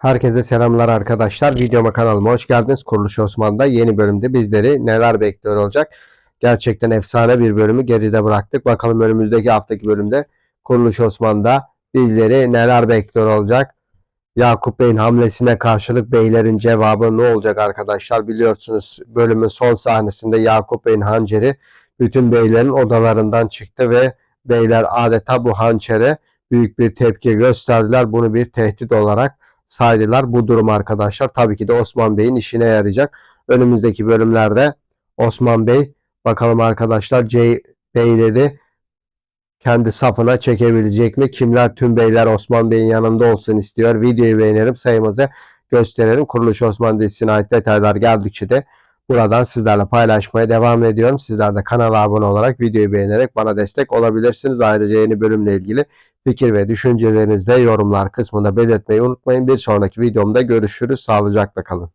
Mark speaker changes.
Speaker 1: Herkese selamlar arkadaşlar. Videoma kanalıma hoş geldiniz. Kuruluş Osman'da yeni bölümde bizleri neler bekliyor olacak? Gerçekten efsane bir bölümü geride bıraktık. Bakalım önümüzdeki haftaki bölümde Kuruluş Osman'da bizleri neler bekliyor olacak? Yakup Bey'in hamlesine karşılık beylerin cevabı ne olacak arkadaşlar? Biliyorsunuz bölümün son sahnesinde Yakup Bey'in hançeri bütün beylerin odalarından çıktı ve beyler adeta bu hançere büyük bir tepki gösterdiler. Bunu bir tehdit olarak saydılar. Bu durum arkadaşlar tabii ki de Osman Bey'in işine yarayacak. Önümüzdeki bölümlerde Osman Bey bakalım arkadaşlar C Beyleri kendi safına çekebilecek mi? Kimler tüm beyler Osman Bey'in yanında olsun istiyor. Videoyu beğenelim sayımızı gösterelim. Kuruluş Osman dizisine ait detaylar geldikçe de buradan sizlerle paylaşmaya devam ediyorum. Sizler de kanala abone olarak videoyu beğenerek bana destek olabilirsiniz. Ayrıca yeni bölümle ilgili fikir ve düşüncelerinizi de yorumlar kısmında belirtmeyi unutmayın. Bir sonraki videomda görüşürüz. Sağlıcakla kalın.